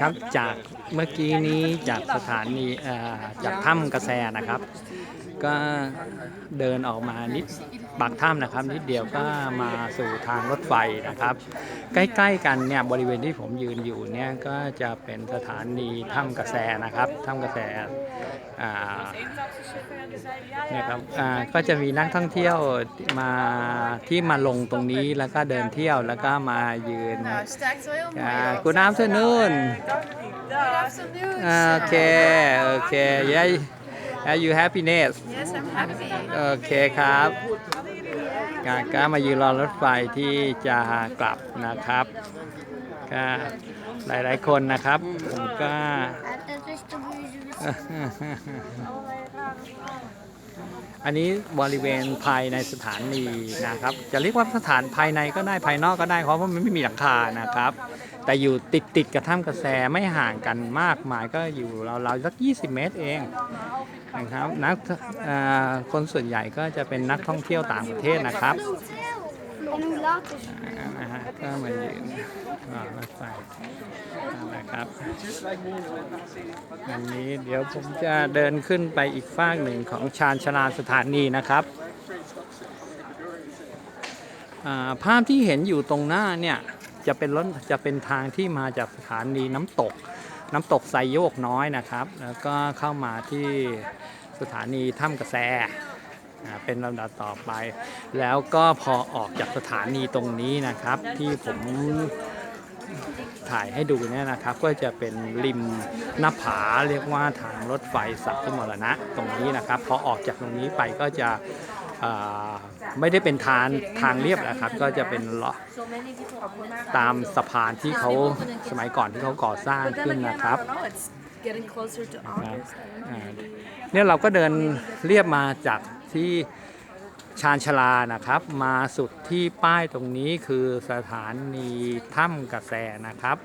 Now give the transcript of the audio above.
ครับจากเมื่อกี้นี้จากสถานีจากถ้ำกระแสนะครับ ก็เดินออกมานิดปากถ้ำนะครับ นิดเดียวก็มาสู่ทางรถไฟนะครับ ใกล้ๆกันเนี่ยบริเวณที่ผมยืนอยู่เนี่ยก็จะเป็นสถานีถ้ำกระแสนะครับถ้ำกระแสอ่าเนี่ยครับอ่าก็จะมีนักท่องเที่ยวมาที่มาลงตรงนี้แล้วก็เดินเที่ยวแล้วก็มายืน Nou, sterk zo heel mooi. อ่า ook. good afternoon Good afternoon. โอเคโอเค yeah yeah you happiness Yes, I'm happy. โอเคครับก็ก็มายืนรอรถไฟที่จะกลับนะครับก็หลายๆคนนะครับ ผมก็อันนี้บริเวณภายในสถานีนะครับ จะเรียกว่าสถานภายในก็ได้ภายนอกก็ได้เพราะว่ามันไม่มีหลังคานะครับ แต่อยู่ติดติดๆกับถ้ำกระแสไม่ห่างกันมากมายก็อยู่ราวๆสัก 20 เมตรเอง นะครับนักคนส่วนใหญ่ก็จะเป็นนักท่องเที่ยวต่างประเทศนะครับนะฮะก็มายืนรอรถไฟนะครับอันนี้เดี๋ยวผมจะเดินขึ้นไปอีกฟากหนึ่งของชานชาลาสถานีนะครับภาพที่เห็นอยู่ตรงหน้าเนี่ยจะเป็นรถจะเป็นทางที่มาจากสถานีน้ำตก น้ำตกไซโยกน้อยนะครับ แล้วก็เข้ามาที่สถานีถ้ำกระแสเป็นลำดับต่อไป แล้วก็พอออกจากสถานีตรงนี้นะครับ ที่ผมถ่ายให้ดูเนี่ยนะครับ ก็จะเป็นริมหน้าผาเรียกว่าทางรถไฟสัพพมรณะตรงนี้นะครับ พอออกจากตรงนี้ไปก็จะ ไม่ได้เป็นทางทางเรียบนะครับ ก็จะเป็นเลาะตามสะพานที่เขาสมัยก่อนที่เขาก่อสร้าง But then ขึ้น again, นะครับ I don't know. It's getting closer to August. I don't know. อ่าเนี่ยเราก็เดินเรียบมาจากที่ชานชาลานะครับ มาสุดที่ป้ายตรงนี้คือสถานีถ้ำกระแสนะครับ